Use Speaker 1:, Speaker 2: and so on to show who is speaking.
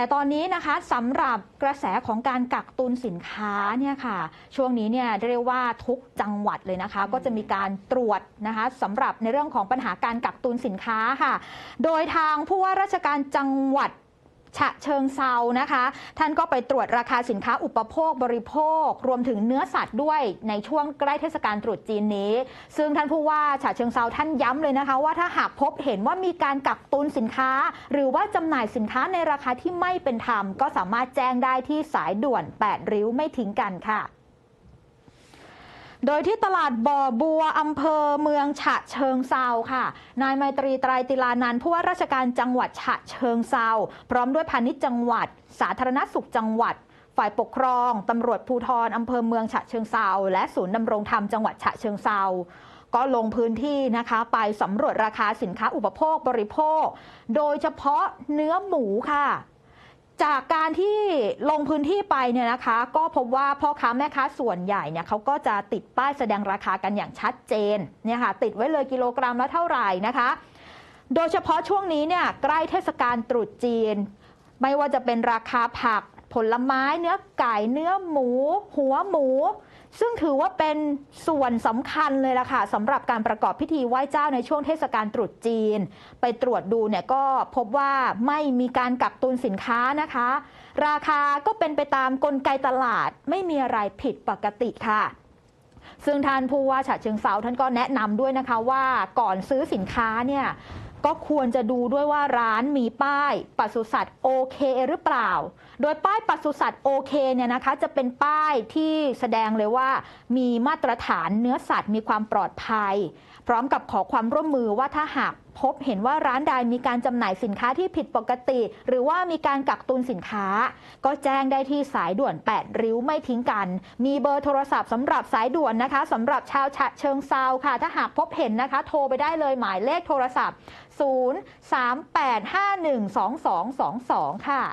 Speaker 1: แต่ตอนนี้นะคะสำหรับกระแสของการกักตุนสินค้าเนี่ยค่ะ ช่วงนี้เนี่ยเรียกว่าทุกจังหวัดเลยนะคะ ก็จะมีการตรวจนะคะสำหรับในเรื่องของปัญหาการกักตุนสินค้าค่ะ โดยทางผู้ว่าราชการจังหวัด ฉะเชิงเซานะคะ ท่านก็ไปตรวจราคาสินค้าอุปโภคบริโภค รวมถึงเนื้อสัตว์ด้วยในช่วงใกล้เทศกาลตรุษจีนนี้ ซึ่งท่านผู้ว่าฉะเชิงเซาท่านย้ำเลยนะคะ ว่าถ้าหากพบเห็นว่ามีการกักตุนสินค้า หรือว่าจำหน่ายสินค้าในราคาที่ไม่เป็นธรรม ก็สามารถแจ้งได้ที่สายด่วน 8 ริ้วไม่ทิ้งกันค่ะ โดยที่ตลาดบ่อบัวอำเภอเมืองฉะเชิงเซาค่ะ นายไมตรีไตรติลานันผู้ว่าราชการจังหวัดฉะเชิงเซาพร้อมด้วยพาณิชย์จังหวัด สาธารณสุขจังหวัด ฝ่ายปกครอง ตำรวจภูธรอำเภอเมืองฉะเชิงเซาและศูนย์ดำรงธรรมจังหวัดฉะเชิงเซาก็ลงพื้นที่นะคะ ไปสำรวจราคาสินค้าอุปโภคบริโภค โดยเฉพาะเนื้อหมูค่ะ จากการที่ลงพื้นที่ไปเนี่ยนะคะ ก็พบว่าพ่อค้าแม่ค้าส่วนใหญ่เนี่ยเขาก็จะติดป้ายแสดงราคากันอย่างชัดเจนเนี่ยค่ะติดไว้เลยกิโลกรัมละเท่าไหร่นะคะ โดยเฉพาะช่วงนี้เนี่ยใกล้เทศกาลตรุษจีน ไม่ว่าจะเป็นราคาผัก ผลไม้เนื้อไก่เนื้อหมู หัวหมู ซึ่งถือว่าเป็นส่วนสำคัญเลยล่ะค่ะสำหรับการประกอบพิธีไหว้เจ้าในช่วงเทศกาลตรุษจีน ไปตรวจดูเนี่ยก็พบว่าไม่มีการกักตุนสินค้านะคะ ราคาก็เป็นไปตามกลไกตลาด ไม่มีอะไรผิดปกติค่ะซึ่งท่านผู้ว่าฉะเชิงเซาท่านก็แนะนำด้วยนะคะว่าก่อนซื้อสินค้าเนี่ย ก็ควรจะดูด้วยว่าร้านมีป้ายปศุสัตว์โอเคหรือเปล่า โดยป้ายปศุสัตว์โอเคเนี่ยนะคะจะเป็นป้ายที่แสดงเลยว่ามีมาตรฐานเนื้อสัตว์มีความปลอดภัย พร้อมกับขอความร่วมมือว่าถ้าหากพบเห็นว่าร้านใดมีการจำหน่ายสินค้าที่ผิดปกติ หรือว่ามีการกักตุนสินค้า ก็แจ้งได้ที่สายด่วน 8 ริ้วไม่ทิ้งกัน มีเบอร์โทรศัพท์สำหรับสายด่วนนะคะสำหรับชาวฉะเชิงเซาค่ะ ถ้าหากพบเห็นนะคะ โทรไปได้เลยหมายเลขโทรศัพท์ 0 3 8 5 1 2 2 2 2 ค่ะ